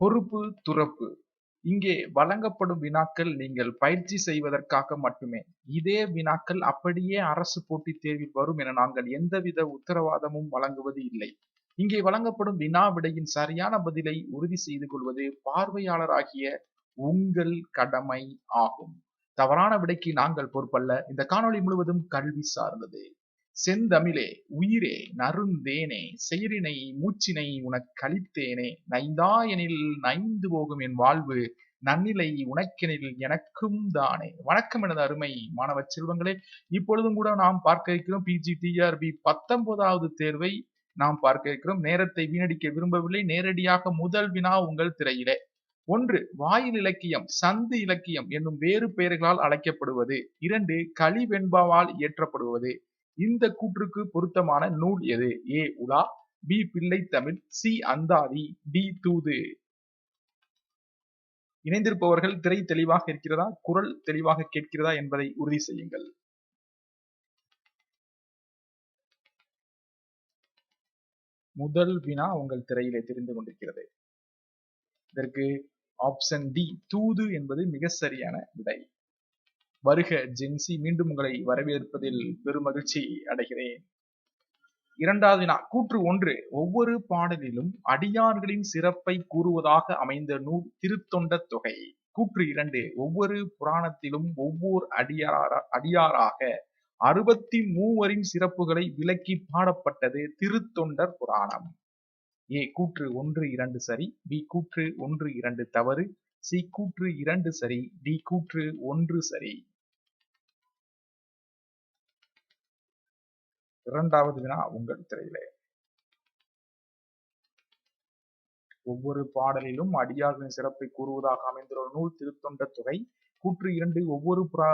பொறுப்பு துறப்பு. இங்கே வழங்கப்படும் வினாக்கள் நீங்கள் பயிற்சி செய்வதற்காக மட்டுமே. இதே வினாக்கள் அப்படியே அரசு போட்டித் தேர்வில் வரும் என நாங்கள் எந்தவித உத்தரவாதமும் வழங்குவது இல்லை. இங்கே வழங்கப்படும் வினா விடையின் சரியான பதிலை உறுதி செய்து கொள்வது பார்வையாளராகிய உங்கள் கடமை ஆகும். தவறான விடைக்கு நாங்கள் பொறுப்பல்ல. இந்த காணொளி முழுவதும் கல்வி சார்ந்தது. செந்தமிழே உயிரே நருந்தேனே செயலினை மூச்சினை உனக்களித்தேனே நைந்தா எனில் நைந்து போகும் என் வாழ்வு நன்னிலை உனக்கெனில் எனக்கும் தானே. வணக்கம் எனது அருமை மாணவ செல்வங்களே. இப்பொழுதும் கூட நாம் பார்க்க இருக்கிறோம் பிஜி டிஆர்பி பத்தொன்பதாவது தேர்வை நாம் பார்க்க இருக்கிறோம். நேரத்தை வீணடிக்க விரும்பவில்லை. நேரடியாக முதல் வினா உங்கள் திரையிலே. ஒன்று வாயில் இலக்கியம் சந்து இலக்கியம் என்னும் வேறு பெயர்களால் அழைக்கப்படுவது. இரண்டு களிவெண்பாவால் இயற்றப்படுவது. இந்த கூற்றுக்கு பொருத்தமான நூல் எது? ஏ. உலா பி. பிள்ளை தமிழ் சி. அந்தாதி டி. தூது. இணைந்திருப்பவர்கள் திரை தெளிவாக இருக்கிறதா? குரல் தெளிவாக கேட்கிறதா என்பதை உறுதி செய்யுங்கள். முதல் வினா உங்கள் திரையிலே தெரிந்து கொண்டிருக்கிறது. இதற்கு ஆப்ஷன் டி தூது என்பது மிக சரியான விடை. வருக ஜென்சி மீண்டும் உங்களை வரவேற்பதில் பெருமகிழ்ச்சி அடைகிறேன். இரண்டாவது வினா கூற்று ஒன்று ஒவ்வொரு பாடலிலும் அடியார்களின் சிறப்பை கூறுவதாக அமைந்த நூல் திருத்தொண்ட தொகை. கூற்று இரண்டு ஒவ்வொரு புராணத்திலும் ஒவ்வொரு அடியார அடியாராக அறுபத்தி மூவரின் சிறப்புகளை விளக்கி பாடப்பட்டது திருத்தொண்டர் புராணம். ஏ கூற்று ஒன்று இரண்டு சரி. பி கூற்று ஒன்று இரண்டு தவறு. சி கூற்று இரண்டு சரி. டி கூற்று ஒன்று சரி. இரண்டாவது வினா உங்கள் திரையிலே. ஒவ்வொரு பாடலிலும் அடியார்களின் சிறப்பை கூறுவதாக அமைந்துள்ள நூல் திருத்தொண்ட தொகை கூற்று இரண்டு ஒவ்வொரு புரா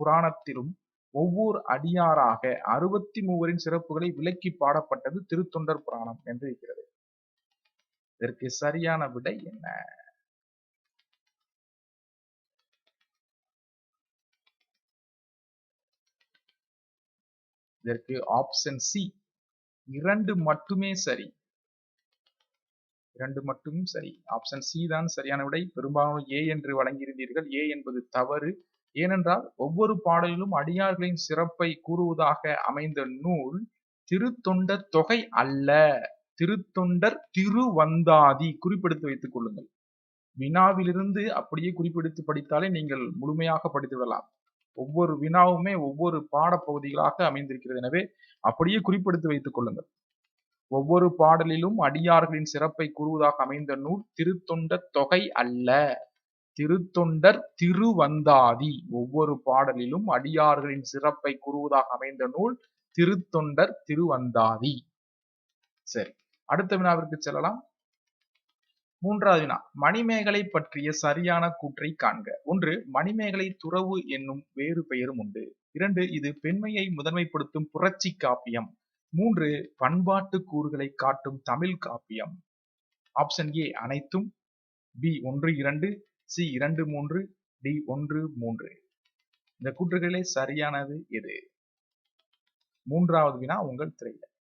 புராணத்திலும் ஒவ்வொரு அடியாராக அறுபத்தி மூவரின் சிறப்புகளை விலக்கி பாடப்பட்டது திருத்தொண்டர் புராணம் என்று இருக்கிறது. இதற்கு சரியான விடை என்ன? இதற்கு ஆப்ஷன் சி இரண்டு மட்டுமே சரி. இரண்டு மட்டும் சரி. ஆப்ஷன் சி தான் சரியான விடை. பெரும்பாலும் ஏ என்று வழங்கியிருந்தீர்கள். ஏ என்பது தவறு. ஏனென்றால் ஒவ்வொரு பாடலிலும் அடியார்களின் சிறப்பை கூறுவதாக அமைந்த நூல் திருத்தொண்ட தொகை அல்ல. திருத்தொண்டர் திருவந்தாதி. குறிப்பெடுத்து வைத்துக் கொள்ளுங்கள். வினாவிலிருந்து அப்படியே குறிப்பெடுத்து படித்தாலே நீங்கள் முழுமையாக படித்து விடலாம். ஒவ்வொரு வினாவுமே ஒவ்வொரு பாடப்பகுதிகளாக அமைந்திருக்கிறது. எனவே அப்படியே குறிப்பெடுத்து வைத்துக் கொள்ளுங்கள். ஒவ்வொரு பாடலிலும் அடியார்களின் சிறப்பை கூறுவதாக அமைந்த நூல் திருத்தொண்ட தொகை அல்ல. திருத்தொண்டர் திருவந்தாதி. ஒவ்வொரு பாடலிலும் அடியார்களின் சிறப்பை கூறுவதாக அமைந்த நூல் திருத்தொண்டர் திருவந்தாதி. சரி அடுத்த வினாவிற்கு செல்லலாம். மூன்றாவது வினா மணிமேகலை பற்றிய சரியான கூற்றை காண்க. ஒன்று மணிமேகலை துறவு என்னும் வேறு பெயரும் உண்டு. இரண்டு இது பெண்மையை முதன்மைப்படுத்தும் புரட்சி காப்பியம். மூன்று பண்பாட்டு கூறுகளை காட்டும் தமிழ் காப்பியம். ஆப்ஷன் ஏ அனைத்தும். பி ஒன்று இரண்டு. சி இரண்டு மூன்று. டி ஒன்று மூன்று. இந்த கூற்றுகளே சரியானது எது? மூன்றாவது வினா உங்கள் திரையில.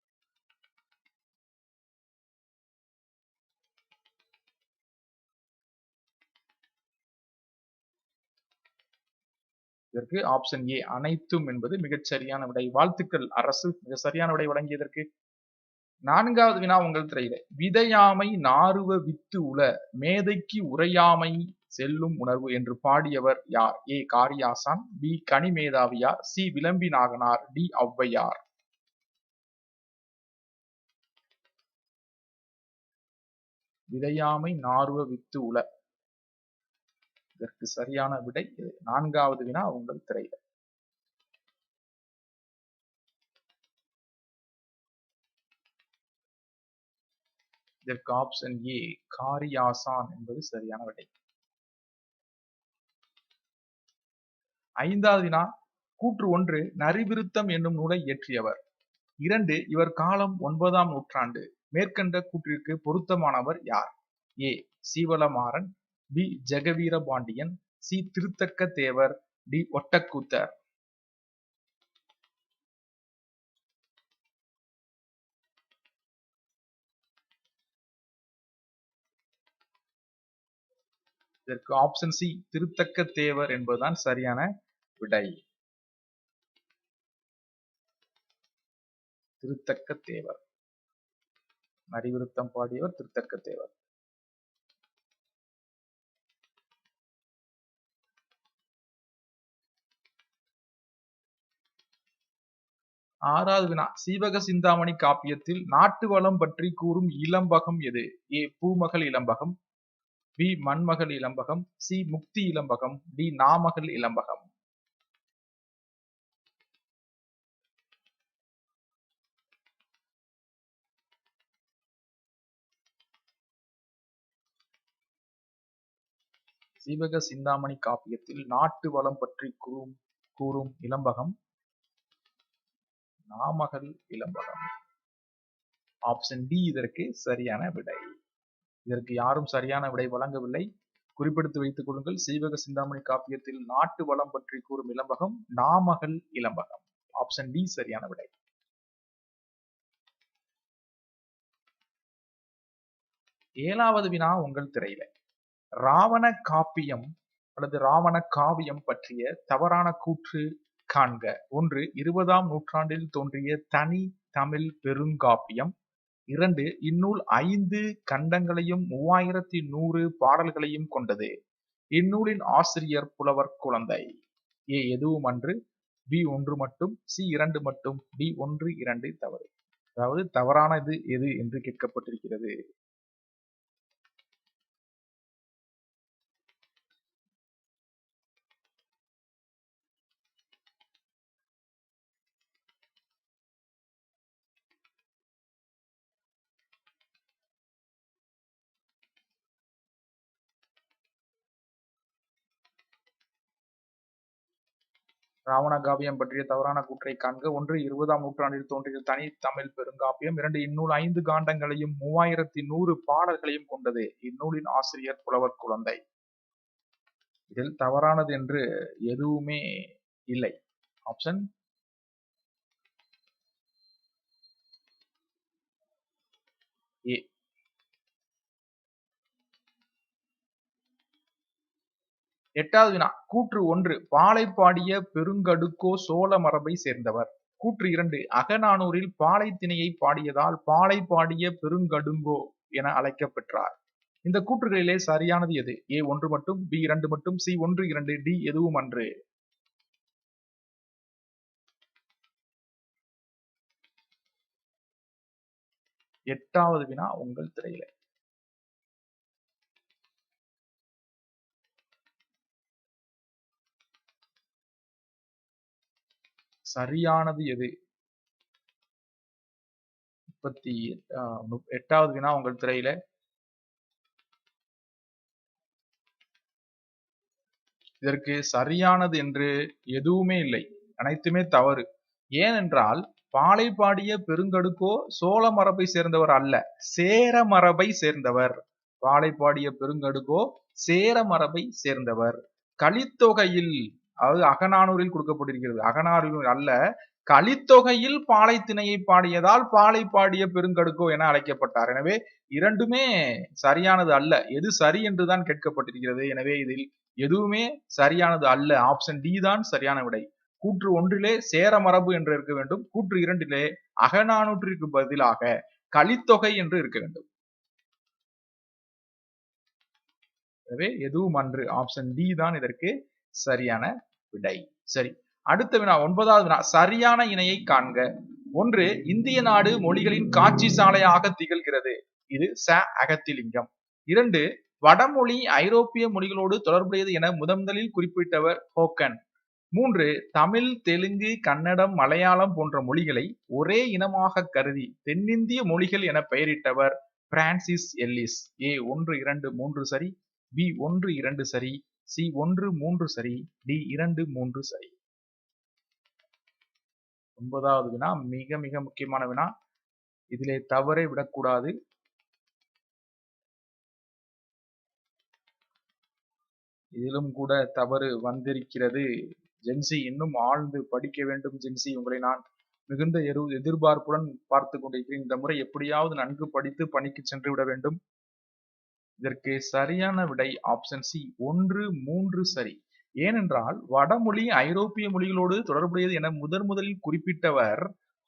இதற்கு ஆப்ஷன் ஏ அனைத்தும் என்பது மிகச் சரியான விடை. வாழ்த்துக்கள் அரசு மிக சரியான விடை வழங்கியதற்கு. நான்காவது வினா உங்கள் திரையில. விதையாமை நாருவ வித்து உல மேதைக்கு உரையாமை செல்லும் உணர்வு என்று பாடியவர் யார்? A. Kariyasan B. Kanimedhaviyar C. Vilambi Naganar D. Avvaiyar. விதையாமை நாருவ வித்து உல இதற்கு சரியான விடை நான்காவது வினா உங்கள் திரையில. இதற்கு ஆப்ஷன் ஏ காரியாசான் என்பது சரியான விடை. ஐந்தாவது வினா கூற்று ஒன்று நரிவிருத்தம் என்னும் நூலை இயற்றியவர். இரண்டு இவர் காலம் ஒன்பதாம் நூற்றாண்டு. மேற்கண்ட கூற்றிற்கு பொருத்தமானவர் யார்? A Seevalamaran. B Jegaveera Pandiyan C Thiruthakka Thevar D Ottakoothar. இதற்கு ஆப்ஷன் சி திருத்தக்க தேவர் என்பதுதான் சரியான விடை. திருத்தக்க தேவர். அறிவுறுத்தம் பாடியவர் திருத்தக்க தேவர். ஆறாவது வினா சீவக சிந்தாமணி காப்பியத்தில் நாட்டு வளம் பற்றி கூறும் இளம்பகம் எது? ஏ பூமகள் இளம்பகம் பி மண்மகள் இளம்பகம் சி முக்தி இளம்பகம் டி நாமகள் இளம்பகம். சீவக சிந்தாமணி காப்பியத்தில் நாட்டு வளம் பற்றி கூறும் கூறும் இளம்பகம் நாமகள் விளம்பரம் ஆப்ஷன் டி இதற்கு சரியான விடை. இதற்கு யாரும் சரியான விடை வழங்கவில்லை. குறிப்பிடுத்து வைத்துக் கொள்ளுங்கள். சீவக சிந்தாமணி காப்பியத்தில் நாட்டு வளம் பற்றி கூறும் இளம்பகம் நாமகள் இளம்பகம். ஆப்ஷன் டி சரியான விடை. ஏழாவது வினா உங்கள் திரையில. ராவண காப்பியம் அல்லது ராவண காவியம் பற்றிய தவறான கூற்று காண்க. ஒன்று இருபதாம் நூற்றாண்டில் தோன்றிய தனி தமிழ் பெருங்காப்பியம். இரண்டு இந்நூல் ஐந்து கண்டங்களையும் மூவாயிரத்தி நூறு பாடல்களையும் கொண்டது. இந்நூலின் ஆசிரியர் புலவர் குழந்தை. ஏ எதுவும் அன்று. பி ஒன்று மட்டும். சி இரண்டு மட்டும். டி ஒன்று இரண்டு தவறு. அதாவது தவறானது எது என்று கேட்கப்பட்டிருக்கிறது. ராவண காவியம் பற்றிய தவறான கூற்றை காண்க. ஒன்று இருபதாம் நூற்றாண்டில் தோன்றிய தனி தமிழ் பெருங்காப்பியம். இரண்டு இந்நூல் ஐந்து காண்டங்களையும் மூவாயிரத்தி நூறு பாடல்களையும் கொண்டது. இந்நூலின் ஆசிரியர் புலவர் குழந்தை. இதில் தவறானது என்று எதுவுமே இல்லை. ஆப்ஷன் ஏ எட்டாவது வினா கூற்று ஒன்று பாலை பாடிய பெருங்கடுக்கோ சோழ மரபை சேர்ந்தவர். கூற்று இரண்டு அகநானூரில் பாலை திணையை பாடியதால் பாலை பாடிய பெருங்கடுங்கோ என அழைக்கப்பெற்றார். இந்த கூற்றுகளிலே சரியானது எது? ஏ ஒன்று மட்டும் பி இரண்டு மட்டும் சி ஒன்று இரண்டு டி எதுவும் அன்று. எட்டாவது வினா உங்கள் திரையில. சரியானது எது? முப்பத்தி எட்டாவது வினா உங்கள் திரையில. இதற்கு சரியானது என்று எதுவுமே இல்லை. அனைத்துமே தவறு. ஏனென்றால் பாலை பாடிய பெருங்கடுக்கோ சோழ மரபை சேர்ந்தவர் அல்ல சேர மரபை சேர்ந்தவர். பாலை பாடிய பெருங்கடுக்கோ சேர மரபை சேர்ந்தவர். கலித்தொகையில் அதாவது அகநானூரில் கொடுக்கப்பட்டிருக்கிறது. அகநானூரில் அல்ல கலித்தொகையில் பாலை திணையை பாடியதால் பாலை பாடிய பெருங்கடுக்கோ என அழைக்கப்பட்டார். எனவே இரண்டுமே சரியானது அல்ல. எது சரி என்றுதான் கேட்கப்பட்டிருக்கிறது. எனவே இதில் எதுவுமே சரியானது அல்ல. ஆப்ஷன் டி தான் சரியான விடை. கூற்று ஒன்றிலே சேர மரபு என்று இருக்க வேண்டும். கூற்று இரண்டிலே அகநானூற்றிற்கு பதிலாக கலித்தொகை என்று இருக்க வேண்டும். எனவே எதுவும் அன்று. ஆப்ஷன் டி தான் இதற்கு சரியான விடை. சரி அடுத்த வினா ஒன்பதாவது வினா. சரியான இணையை காண்க. ஒன்று இந்திய நாடு மொழிகளின் காட்சி சாலையாக திகழ்கிறது. இது ச அகத்திலிங்கம். இரண்டு வடமொழி ஐரோப்பிய மொழிகளோடு தொடர்புடையது என முதன்முதலில் குறிப்பிட்டவர் ஹோக்கன். மூன்று தமிழ் தெலுங்கு கன்னடம் மலையாளம் போன்ற மொழிகளை ஒரே இனமாக கருதி தென்னிந்திய மொழிகள் என பெயரிட்டவர் பிரான்சிஸ் எல்லிஸ். ஏ ஒன்று இரண்டு மூன்று சரி. பி ஒன்று இரண்டு சரி. சி ஒன்று மூன்று சரி டி இரண்டு மூன்று சரி. ஒன்பதாவது வினா மிக மிக முக்கியமான வினா. இதிலே தவறை விடக்கூடாது. இதிலும் கூட தவறு வந்திருக்கிறது. ஜென்சி இன்னும் ஆழ்ந்து படிக்க வேண்டும் ஜென்சி. உங்களை நான் மிகுந்த எரு எதிர்பார்ப்புடன் பார்த்து கொண்டிருக்கிறேன். இந்த முறை எப்படியாவது நன்கு படித்து பணிக்கு சென்று விட வேண்டும். இதற்கு சரியான விடை ஆப்ஷன் சி ஒன்று மூன்று சரி. ஏனென்றால் வடமொழி ஐரோப்பிய மொழிகளோடு தொடர்புடையது என முதன் முதலில் குறிப்பிட்டவர்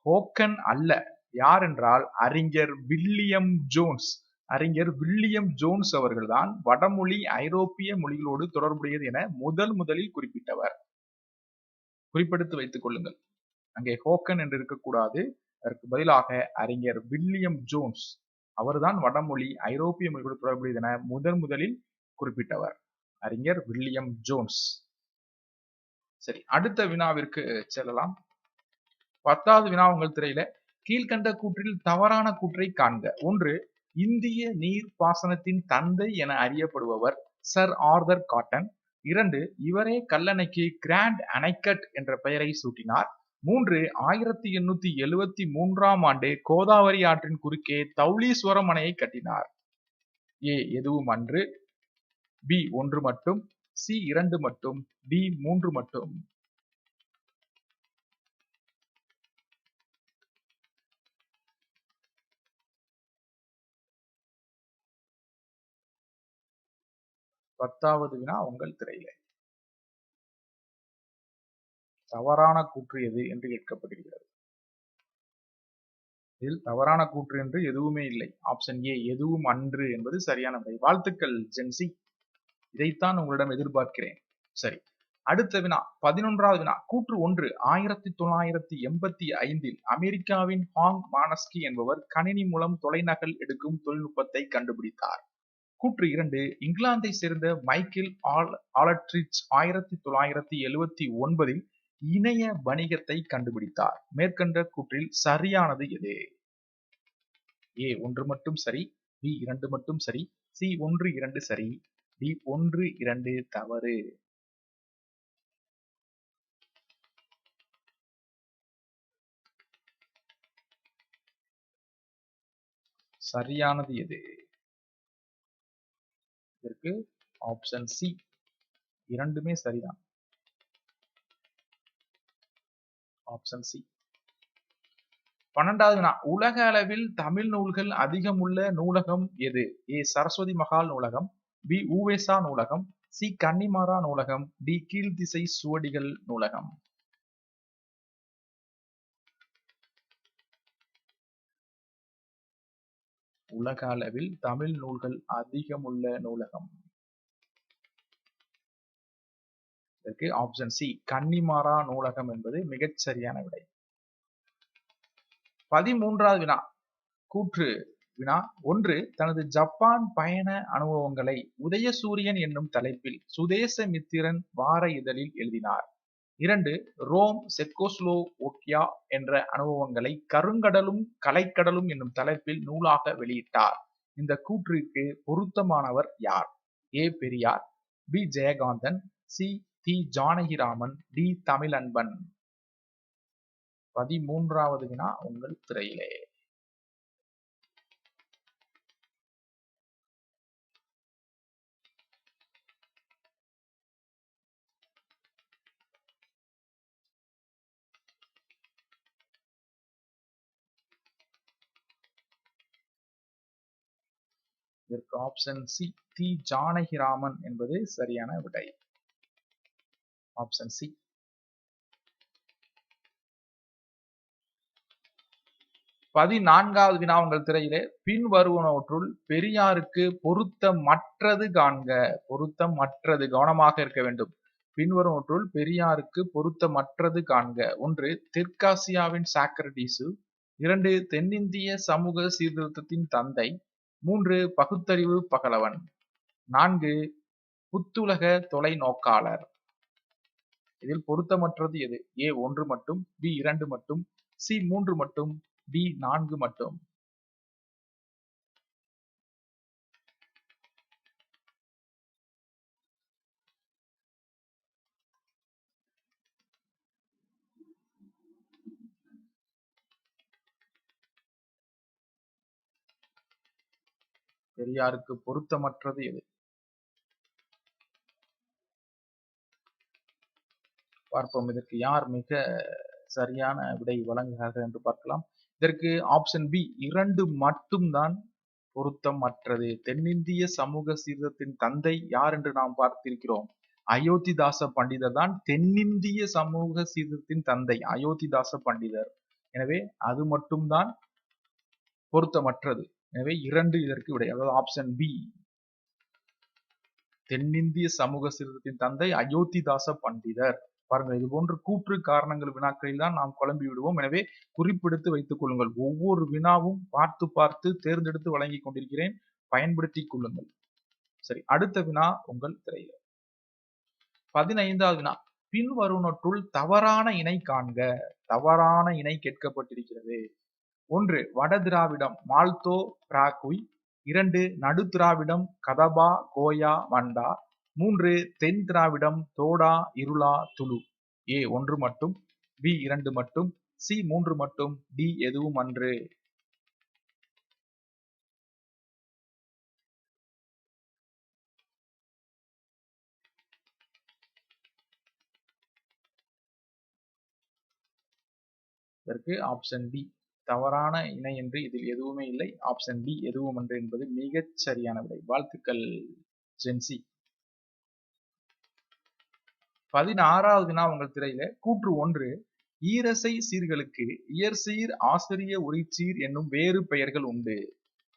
ஹோக்கன் அல்ல. யார் என்றால் அறிஞர் வில்லியம் ஜோன்ஸ். அறிஞர் வில்லியம் ஜோன்ஸ் அவர்கள்தான் வடமொழி ஐரோப்பிய மொழிகளோடு தொடர்புடையது என முதல் முதலில் குறிப்பிட்டவர். குறிப்பெடுத்து வைத்துக் கொள்ளுங்கள். அங்கே ஹோக்கன் என்று இருக்கக்கூடாது. அதற்கு பதிலாக அறிஞர் வில்லியம் ஜோன்ஸ். அவர்தான் வடமொழி ஐரோப்பிய மொழிகளோடு தொடர்புடையது என முதன் முதலில் குறிப்பிட்டவர். அறிஞர் வில்லியம் ஜோன்ஸ். சரி அடுத்த வினாவிற்கு செல்லலாம். பத்தாவது வினா உங்கள் திரையில. கீழ்கண்ட கூற்றில் தவறான கூற்றை காண்க. ஒன்று இந்திய நீர் பாசனத்தின் தந்தை என அறியப்படுபவர் சர் ஆர்தர் காட்டன். இரண்டு இவரே கல்லணைக்கு கிராண்ட் அணைக்கட் என்ற பெயரை சூட்டினார். மூன்று ஆயிரத்தி எண்ணூத்தி எழுவத்தி மூன்றாம் ஆண்டு கோதாவரி ஆற்றின் குறுக்கே தௌலீஸ்வரம் அணையை கட்டினார். ஏ எதுவும் அன்று? பி ஒன்று மட்டும். சி இரண்டு மட்டும். டி மூன்று மட்டும். பத்தாவது வினா உங்கள் திரையிலே. தவறான கூற்று எது என்று கேட்கப்படுகிறது. இதில் தவறான கூற்று என்று எதுவுமே இல்லை. ஆப்ஷன் ஏ எதுவும் அன்று என்பது சரியான விடை வாழ்த்துக்கள் ஜென்சி இதைத்தான் உங்களிடம் எதிர்பார்க்கிறேன். சரி. அடுத்த வினா பதினொன்றாவது வினா. கூற்று ஒன்று ஆயிரத்தி தொள்ளாயிரத்தி எண்பத்தி ஐந்தில் அமெரிக்காவின் ஹாங் மானஸ்கி என்பவர் கணினி மூலம் தொலைநகல் எடுக்கும் தொழில்நுட்பத்தை கண்டுபிடித்தார். கூற்று இரண்டு இங்கிலாந்தை சேர்ந்த மைக்கேல் ஆல் ஆலட்ரிச் ஆயிரத்தி தொள்ளாயிரத்தி எழுவத்தி ஒன்பதில் இணைய வணிகத்தை கண்டுபிடித்தார். மேற்கண்ட கூற்றில் சரியானது எது? ஏ ஒன்று மட்டும் சரி. பி இரண்டு மட்டும் சரி. சி ஒன்று இரண்டு சரி. டி ஒன்று இரண்டு தவறு. சரியானது எது? இதற்கு ஆப்ஷன் சி இரண்டுமே சரிதான். ஆப்ஷன் சி பன்னெண்டாவது வினா உலக அளவில் தமிழ் நூல்கள் அதிகம் உள்ள நூலகம் எது? ஏ சரஸ்வதி மகால் நூலகம் பி ஊவேசா நூலகம் சி கன்னிமாரா நூலகம் டி கீழ்திசை சுவடிகள் நூலகம். உலக அளவில் தமிழ் நூல்கள் அதிகமுள்ள நூலகம். இதற்கு ஆப்ஷன் சி கன்னிமாரா நூலகம் என்பது மிகச் சரியான விடை. பதிமூன்றாவது வினா கூற்று வினா ஒன்று தனது ஜப்பான் பயண அனுபவங்களை உதயசூரியன் என்னும் தலைப்பில் சுதேச மித்திரன் வார இதழில் எழுதினார். இரண்டு ரோம் செக்கோஸ்லோ ஓக்கியா என்ற அனுபவங்களை கருங்கடலும் கலைக்கடலும் என்னும் தலைப்பில் நூலாக வெளியிட்டார். இந்த கூற்றிற்கு பொருத்தமானவர் யார்? A. Periyar B. Jayakanthan C. Thi Janakiraman D Tamil Anban பதிமூன்றாவது வினா உங்கள் திரையிலே. இதற்கு ஆப்ஷன் சி தி ஜானகிராமன் என்பது சரியான விடை. Option C. பதினான்காவது வினா உங்கள் திரையிலே பின் வருவனவற்றுள் பெரியாருக்கு பொருத்தமற்றது காண்க பொருத்தமற்றது கவனமாக இருக்க வேண்டும். பின்வருவற்றுள் பெரியாருக்கு பொருத்தமற்றது காண்க. ஒன்று தெற்காசியாவின் சாக்ரடீசு. இரண்டு தென்னிந்திய சமூக சீர்திருத்தத்தின் தந்தை. மூன்று பகுத்தறிவு பகலவன். நான்கு புத்துலக தொலைநோக்காளர். இதில் பொருத்தமற்றது எது? ஏ ஒன்று மட்டும் பி இரண்டு மட்டும் சி மூன்று மட்டும் டி நான்கு மட்டும். பெரியாருக்கு பொருத்தமற்றது எது? பார்ப்போம். இதற்கு யார் மிக சரியான விடை வழங்குகிறார்கள் என்று பார்க்கலாம். இதற்கு ஆப்ஷன் பி இரண்டு மட்டும்தான் பொருத்தமற்றது. தென்னிந்திய சமூக சீர்திருத்தத்தின் தந்தை யார் என்று நாம் பார்த்திருக்கிறோம். அயோத்திதாச பண்டிதர் தான் தென்னிந்திய சமூக சீர்திருத்தத்தின் தந்தை அயோத்திதாச பண்டிதர். எனவே அது மட்டும்தான் பொருத்தமற்றது. எனவே இரண்டு இதற்கு விடை அதாவது ஆப்ஷன் பி தென்னிந்திய சமூக சீர்திருத்தத்தின் தந்தை அயோத்திதாச பண்டிதர். பாருங்கள் இது போன்ற கூற்று காரணங்கள் வினாக்களில் தான் நாம் குழம்பி விடுவோம். எனவே குறிப்பெடுத்து வைத்துக் கொள்ளுங்கள். ஒவ்வொரு வினாவும் பார்த்து பார்த்து தேர்ந்தெடுத்து வழங்கி கொண்டிருக்கிறேன். பயன்படுத்திக் கொள்ளுங்கள். சரி அடுத்த வினா உங்கள் திரையில. பதினைந்தாவது வினா. பின்வருவனற்றுள் தவறான இணை காண்க. தவறான இணை கேட்கப்பட்டிருக்கிறது. ஒன்று வட திராவிடம் மால்தோ பிராகுய். இரண்டு நடு திராவிடம் கதபா கோயா மண்டா மூன்று தென் திராவிடம் தோடா இருளா துளு. ஏ ஒன்று மட்டும். பி இரண்டு மட்டும். சி மூன்று மட்டும். டி எதுவும் அன்று. இதற்கு ஆப்ஷன் டி தவறான இணை என்று இதில் எதுவுமே இல்லை. ஆப்ஷன் டி எதுவும் அன்று என்பது மிகச் சரியான விடை. வாழ்த்துக்கள் ஜென்சி பதினாறாவது நாள் உங்கள் திரையில கூற்று ஒன்று ஈரசை சீர்களுக்கு இயற்சீர் ஆசிரிய உரிச்சீர் என்னும் வேறு பெயர்கள் உண்டு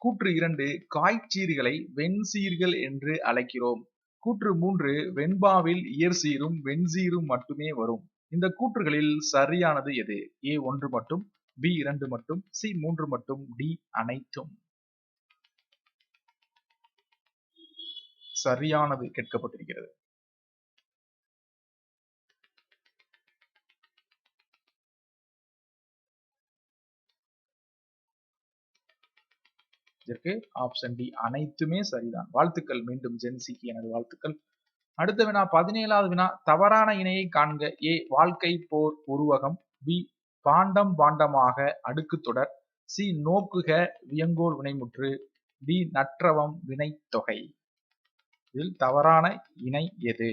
கூற்று இரண்டு காய்ச்சீர்களை வெண்சீர்கள் என்று அழைக்கிறோம் கூற்று மூன்று வெண்பாவில் இயற்சீரும் வெண்சீரும் மட்டுமே வரும் இந்த கூற்றுகளில் சரியானது எது? ஏ ஒன்று மட்டும் பி இரண்டு மட்டும் சி மூன்று மட்டும் டி அனைத்தும். சரியானது கேட்கப்பட்டிருக்கிறது. இதற்கு ஆப்ஷன் டி அனைத்துமே சரிதான். வாழ்த்துக்கள். மீண்டும் ஜென்சிக்கு எனது வாழ்த்துக்கள். அடுத்த வினா பதினேழாவது வினா தவறான இணையை காண்க. ஏ வாழ்க்கை போர் உருவகம். பி பாண்டம் பாண்டமாக அடுக்கு தொடர். சி நோக்குக வியங்கோல் வினைமுற்று. டி நற்றவம் வினைத்தொகை. இதில் தவறான இணை எது?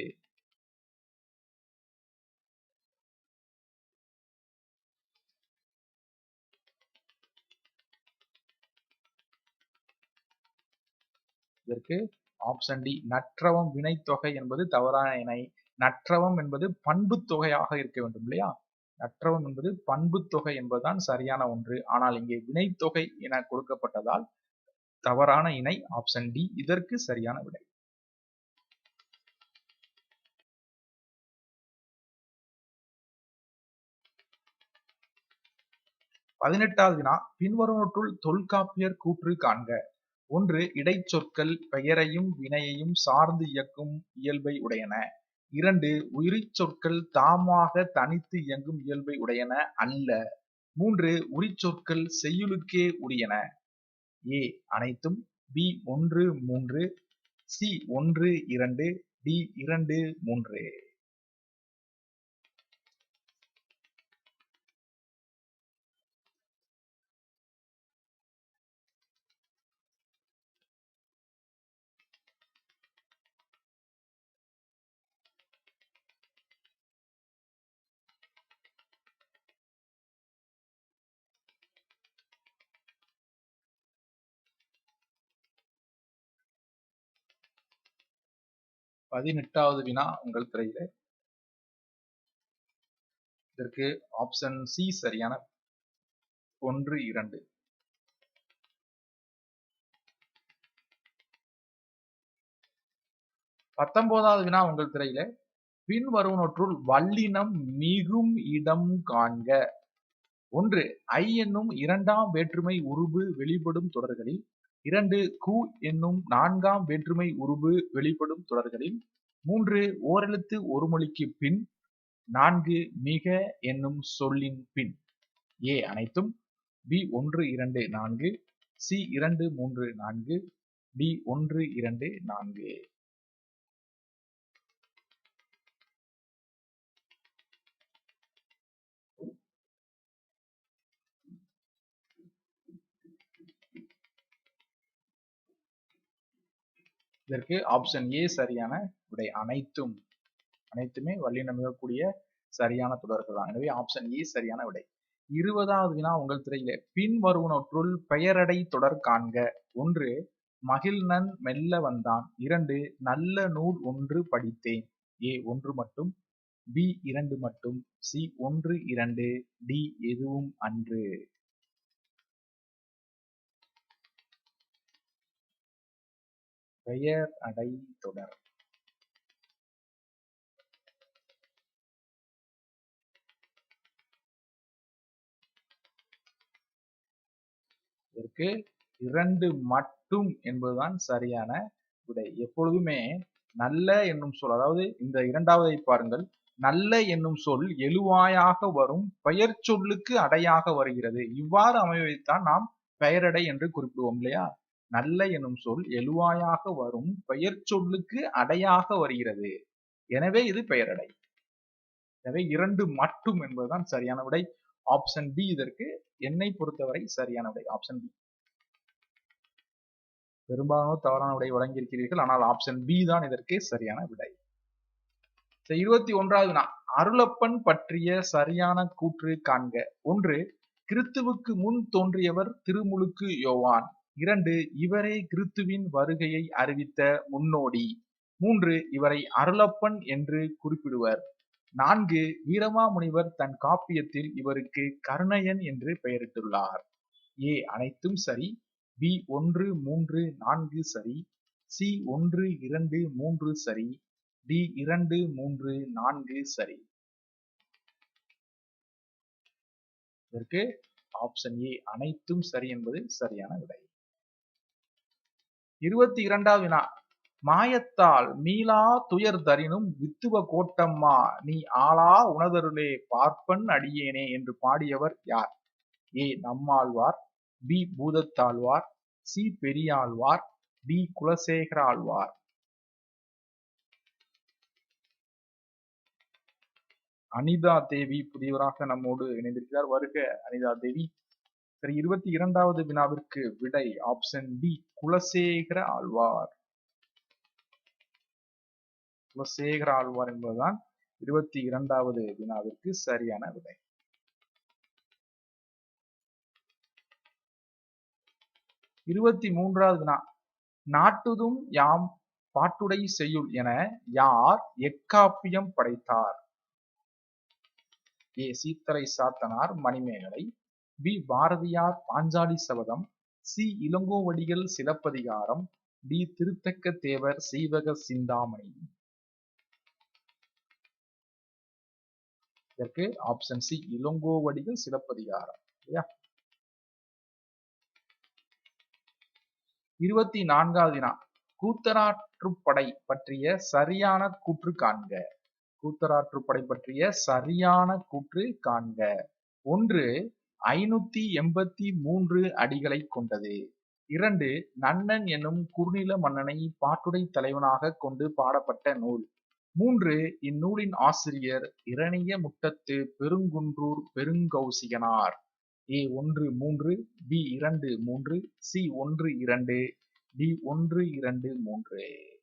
இதற்கு ஆப்ஷன் டி நற்றவம் வினைத்தொகை என்பது தவறான இணை. நற்றவம் என்பது பண்பு தொகையாக இருக்க வேண்டும் இல்லையா? நற்றவம் என்பது பண்பு தொகை என்பதுதான் சரியான ஒன்று. ஆனால் இங்கே வினைத்தொகை என கொடுக்கப்பட்டதால் தவறான இணை ஆப்ஷன் டி இதற்கு சரியான விடை. பதினெட்டாவது வினா பின்வருவற்றுள் தொல்காப்பியர் கூற்று காண்க. ஒன்று இடைச்சொற்கள் பெயரையும் வினையையும் சார்ந்து இயக்கும் இயல்பை உடையன. இரண்டு உயிரிச் சொற்கள் தாமாக தனித்து இயங்கும் இயல்பை உடையன அல்ல. மூன்று உரிச்சொற்கள் செய்யுளுக்கே உரியன. ஏ அனைத்தும் பி ஒன்று மூன்று சி ஒன்று இரண்டு டி இரண்டு மூன்று. பதினெட்டாவது வினா உங்கள் திரையில. இதற்கு ஆப்ஷன் சி சரியான ஒன்று இரண்டு. பத்தொன்பதாவது வினா உங்கள் திரையில. பின்வருவனற்றுள் வல்லினம் மிகும் இடம் காண்க. ஒன்று ஐ என்னும் இரண்டாம் வேற்றுமை உருபு வெளிப்படும் தொடர்களில் இரண்டு கு என்னும் நான்காம் வேற்றுமை உருபு வெளிப்படும் தொடர்களில் மூன்று ஓரெழுத்து ஒரு மொழிக்கு பின் நான்கு மிக என்னும் சொல்லின் பின். ஏ அனைத்தும் பி ஒன்று இரண்டு நான்கு சி இரண்டு மூன்று நான்கு டி ஒன்று இரண்டு நான்கு. இதற்கு ஆப்ஷன் ஏ சரியான விடை அனைத்தும். அனைத்துமே வல்லினமிகக்கூடிய சரியான தொடர்கள் தான் எனவே ஆப்ஷன் ஏ சரியான விடை. இருபதாவது வினா உங்கள் திரையிலே. பின்வருவனற்றுள் பெயரடை தொடர் காண்க. ஒன்று மகிழ்நன் மெல்ல வந்தான். இரண்டு நல்ல நூல் ஒன்று படித்தேன். ஏ ஒன்று மட்டும். பி இரண்டு மட்டும். சி ஒன்று இரண்டு. டி எதுவும் அன்று. பெயர் அடை தொடர். இதற்கு இரண்டு மட்டும் என்பதுதான் சரியான விடை. எப்பொழுதுமே நல்ல என்னும் சொல் அதாவது இந்த இரண்டாவதை பாருங்கள். நல்ல என்னும் சொல் எழுவாயாக வரும் பெயர் சொல்லுக்கு அடையாக வருகிறது. இவ்வாறு அமைவைத்தான் நாம் பெயரடை என்று குறிப்பிடுவோம் இல்லையா? நல்ல எனும் சொல் எழுவாயாக வரும் பெயர் சொல்லுக்கு அடையாக வருகிறது. எனவே இது பெயரடை. எனவே இரண்டு மட்டும் என்பதுதான் சரியான விடை. ஆப்ஷன் பி இதற்கு என்னை பொறுத்தவரை சரியான விடை. ஆப்ஷன் பி பெரும்பாலும் தவறான விடை வழங்கியிருக்கிறீர்கள். ஆனால் ஆப்ஷன் பி தான் இதற்கு சரியான விடை. இருபத்தி ஒன்றாவது நான் அருளப்பன் பற்றிய சரியான கூற்று காண்க. ஒன்று கிறித்துவுக்கு முன் தோன்றியவர் திருமுழுக்கு யோவான். இரண்டு இவரே கிறித்துவின் வருகையை அறிவித்த முன்னோடி. மூன்று இவரை அருளப்பன் என்று குறிப்பிடுவர். நான்கு வீரமாமுனிவர் தன் காப்பியத்தில் இவருக்கு கருணையன் என்று பெயரிட்டுள்ளார். ஏ அனைத்தும் சரி. பி ஒன்று மூன்று நான்கு சரி. சி ஒன்று இரண்டு மூன்று சரி. டி இரண்டு மூன்று நான்கு சரி. இதற்கு ஆப்ஷன் ஏ அனைத்தும் சரி என்பது சரியான விடை. இருபத்தி இரண்டாவது வினா. மாயத்தால் மீளா துயர் தரினும் வித்துவ கோட்டம்மா நீ ஆளா உணதருளே பார்ப்பன் அடியேனே என்று பாடியவர் யார்? A Nammalvar B Bhoothathalvar C Periyalvar D Kulasekhara Alvar Anitha Devi புதியவராக நம்மோடு இணைந்திருக்கிறார். வருக அனிதா தேவி. சரி இருபத்தி இரண்டாவது வினாவிற்கு விடை ஆப்ஷன் டி குலசேகர ஆழ்வார். குலசேகர ஆழ்வார் என்பதுதான் இருபத்தி இரண்டாவது வினாவிற்கு சரியான விடை. இருபத்தி மூன்றாவது வினா நாட்டுதும் யாம் பாட்டுடை செய்யுள் என யார் எக்காப்பியம் படைத்தார்? A Seethalai Sathanar Manimegalai B. Bharathiyar Panchali Sabatham C. Ilangovadigal Silappathikaram D. Thiruthakka Thevar Seevaka Chintamani. இதற்கு ஆப்ஷன் சி இளங்கோவடிகள் சிலப்பதிகாரம் இல்லையா? இருபத்தி நான்காவது வினா கூத்தராற்றுப்படை பற்றிய சரியான கூற்று காண்க. கூத்தராற்றுப்படை பற்றிய சரியான கூற்று காண்க. ஒன்று ஐநூத்தி எண்பத்தி மூன்று அடிகளை கொண்டது. இரண்டு நன்னன் என்னும் குறுநில மன்னனை பாட்டுடை தலைவனாக கொண்டு பாடப்பட்ட நூல். மூன்று இந்நூலின் ஆசிரியர் இரணிய முட்டத்து பெருங்குன்றூர் பெருங்கௌசிகனார். ஏ ஒன்று மூன்று பி இரண்டு மூன்று சி ஒன்று இரண்டு டி ஒன்று இரண்டு மூன்று.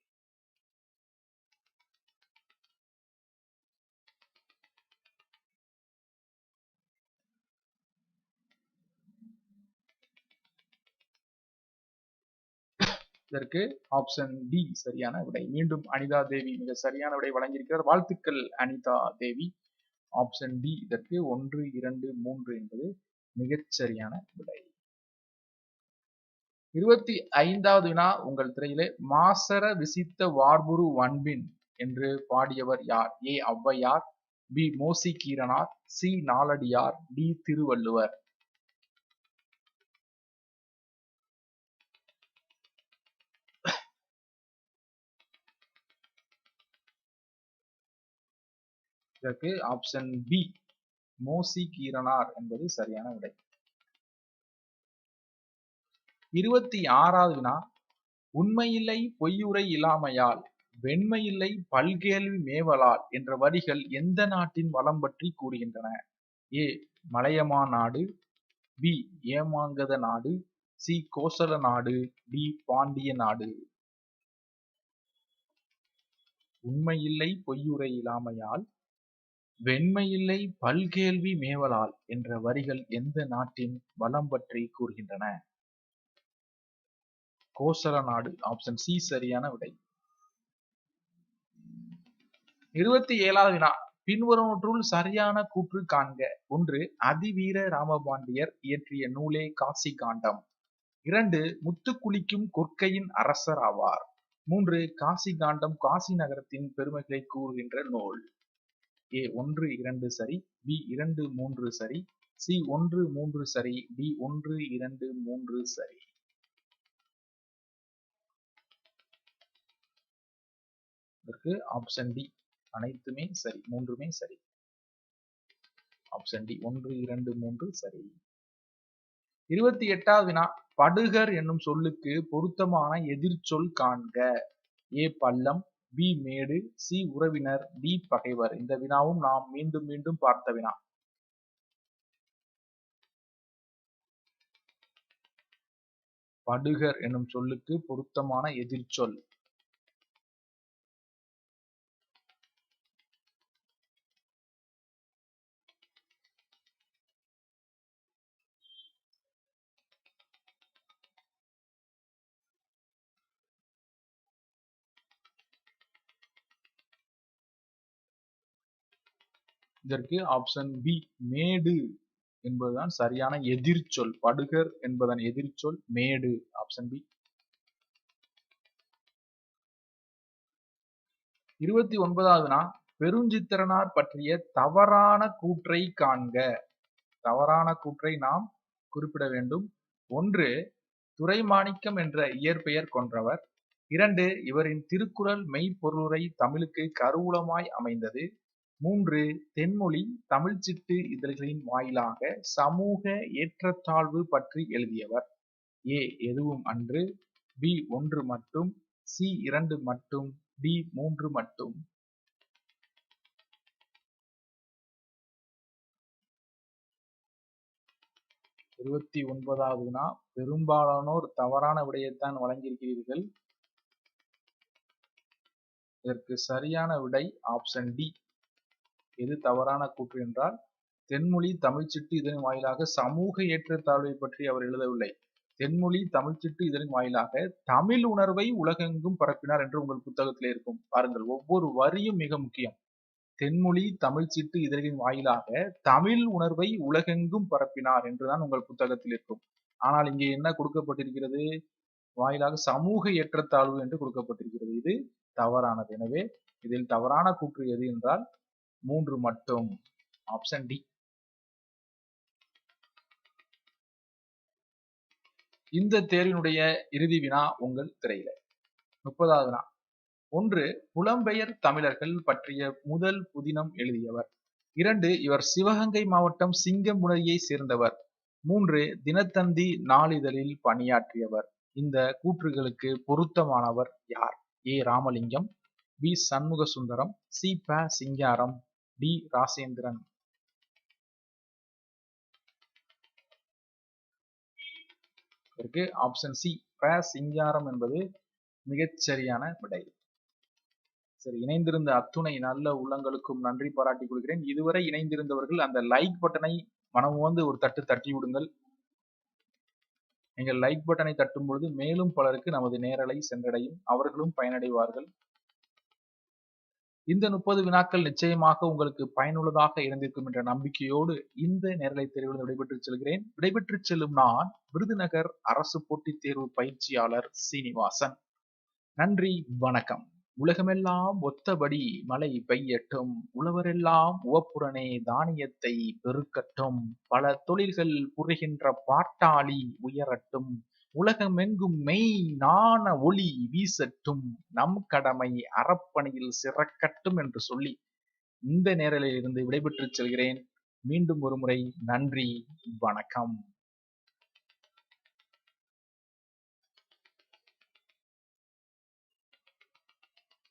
இதற்கு ஆப்ஷன் டி சரியான விடை. மீண்டும் அனிதா தேவி மிக சரியான விடை வழங்கியிருக்கிறார். வாழ்த்துக்கள் அனிதா தேவி. ஆப்ஷன் டி இதற்கு ஒன்று இரண்டு மூன்று என்பது மிகச்சரியான விடை. இருபத்தி ஐந்தாவது வினா உங்கள் திரையிலே. மாசர விசித்த வார்புரு வன்பின் என்று பாடியவர் யார்? A Avvaiyar. B Mosi Keeranar C Naladiyar. D Thiruvalluvar. இதற்கு ஆப்ஷன் பி மோசி கீரனார் என்பது சரியான விடை. இருபத்தி ஆறாவது வினா உண்மையில்லை பொய்யுரை இல்லாமையால் வெண்மையில்லை பல்கேள்வி மேவலால் என்ற வரிகள் எந்த நாட்டின் வளம் பற்றி கூறுகின்றன? ஏ மலையமா நாடு பி ஏமாங்கத நாடு சி கோசல நாடு டி பாண்டிய நாடு. உண்மையில்லை பொய்யுரை இல்லாமையால் வெண்மையில்லை பல்கேள்வி மேவலால் என்ற வரிகள் எந்த நாட்டின் வளம் பற்றி கூறுகின்றன? கோசல நாடு ஆப்ஷன் சி சரியான விடை. இருபத்தி ஏழாவது வினா. பின்வருவற்றுள் சரியான கூற்று காண்க. ஒன்று அதிவீர ராமபாண்டியர் இயற்றிய நூலே காசி காண்டம். இரண்டு முத்துக்குளிக்கும் கொற்கையின் அரசர் ஆவார். மூன்று காசி காண்டம் காசி நகரத்தின் பெருமைகளை கூறுகின்ற நூல். ஏ ஒன்று இரண்டு சரி பி இரண்டு மூன்று சரி சி ஒன்று மூன்று சரி டி ஒன்று இரண்டு மூன்று சரி. இதற்கு ஆப்ஷன் டி அனைத்துமே சரி மூன்றுமே சரி. ஆப்ஷன் டி ஒன்று இரண்டு மூன்று சரி. இருபத்தி எட்டாவது வினா படுகர் என்னும் சொல்லுக்கு பொருத்தமான எதிர்ச்சொல் காண்க. ஏ பள்ளம் பி மேடு சி உறவினர் டி பகைவர். இந்த வினாவும் நாம் மீண்டும் மீண்டும் பார்த்த வினா. படுகர் என்னும் சொல்லுக்கு பொருத்தமான எதிர்ச்சொல். இதற்கு ஆப்ஷன் பி மேடு என்பதுதான் சரியான எதிர்ச்சொல். படுகர் என்பதன் எதிர்ச்சொல் மேடு. ஆப்ஷன் பி இருபத்தி ஒன்பதாவதுனா பெருஞ்சித்திரனார் பற்றிய தவறான கூற்றை காண்க. தவறான கூற்றை நாம் குறிப்பிட வேண்டும். ஒன்று துரைமாணிக்கம் என்ற இயற்பெயர் கொன்றவர். இரண்டு இவரின் திருக்குறள் மெய்ப்பொருளுரை தமிழுக்கு கருவூலமாய் அமைந்தது. மூன்று தென்மொழி தமிழ்ச்சிட்டு இதழ்களின் வாயிலாக சமூக ஏற்றத்தாழ்வு பற்றி எழுதியவர். ஏ எதுவும் அன்று. பி ஒன்று மட்டும். சி இரண்டு மட்டும். டி மூன்று மட்டும். இருபத்தி ஒன்பதாவதுனா பெரும்பாலானோர் தவறான விடையைத்தான் வழங்கியிருக்கிறீர்கள். இதற்கு சரியான விடை ஆப்ஷன் டி. எது தவறான கூற்று என்றால் தென்மொழி தமிழ்ச்சிட்டு இதன் வாயிலாக சமூக ஏற்றத்தாழ்வை பற்றி அவர் எழுதவில்லை. தென்மொழி தமிழ்ச்சிட்டு இதன் வாயிலாக தமிழ் உணர்வை உலகெங்கும் பரப்பினார் என்று உங்கள் புத்தகத்திலே இருக்கும். பாருங்கள் ஒவ்வொரு வரியும் மிக முக்கியம். தென்மொழி தமிழ்ச்சிட்டு இதழின் வாயிலாக தமிழ் உணர்வை உலகெங்கும் பரப்பினார் என்றுதான் உங்கள் புத்தகத்தில் இருக்கும். ஆனால் இங்கே என்ன கொடுக்கப்பட்டிருக்கிறது? வாயிலாக சமூக ஏற்றத்தாழ்வு என்று கொடுக்கப்பட்டிருக்கிறது. இது தவறானது. எனவே இதில் தவறான கூற்று எது என்றால் மூன்று மட்டும். ஆப்ஷன் டி இந்த தேர்வினுடைய இறுதி வினா உங்கள் திரையில. முப்பதாவது வினா. ஒன்று புலம்பெயர் தமிழர்கள் பற்றிய முதல் புதினம் எழுதியவர். இரண்டு இவர் சிவகங்கை மாவட்டம் சிங்கம்புணரியை சேர்ந்தவர். மூன்று தினத்தந்தி நாளிதழில் பணியாற்றியவர். இந்த கூற்றுகளுக்கு பொருத்தமானவர் யார்? A. Ramalingam B. Shanmuga Sundaram C. Pa. Singaram. D Rasendran. இருக்கு. ஆப்ஷன் சி ப சிங்காரம் என்பது மிகச்சரியான விடை. சரி இணைந்திருந்த அத்துணை நல்ல உள்ளங்களுக்கும் நன்றி பாராட்டிக் கொள்கிறேன். இதுவரை இணைந்திருந்தவர்கள் அந்த லைக் பட்டனை மனம் வந்து ஒரு தட்டு தட்டி விடுங்கள். நீங்கள் லைக் பட்டனை தட்டும் பொழுது மேலும் பலருக்கு நமது நேரலை சென்றடையும். அவர்களும் பயனடைவார்கள். இந்த முப்பது வினாக்கள் நிச்சயமாக உங்களுக்கு பயனுள்ளதாக இருந்திருக்கும் என்ற நம்பிக்கையோடு இந்த நேரலை தேர்வில் விடைபெற்று செல்கிறேன். விடைபெற்று செல்லும் நான் விருதுநகர் அரசு போட்டித் தேர்வு பயிற்சியாளர் சீனிவாசன். நன்றி வணக்கம். உலகமெல்லாம் ஒத்தபடி மழை பெய்யட்டும். உழவரெல்லாம் உவப்புறனே தானியத்தை பெருக்கட்டும். பல தொழில்கள் புரிகின்ற பாட்டாளி உயரட்டும். உலகமெங்கும் மெய் நாண ஒளி வீசட்டும். நம் கடமை அறப்பணியில் சிறக்கட்டும் என்று சொல்லி இந்த நேரலில் இருந்து விடைபெற்று செல்கிறேன். மீண்டும் ஒரு முறை நன்றி வணக்கம்.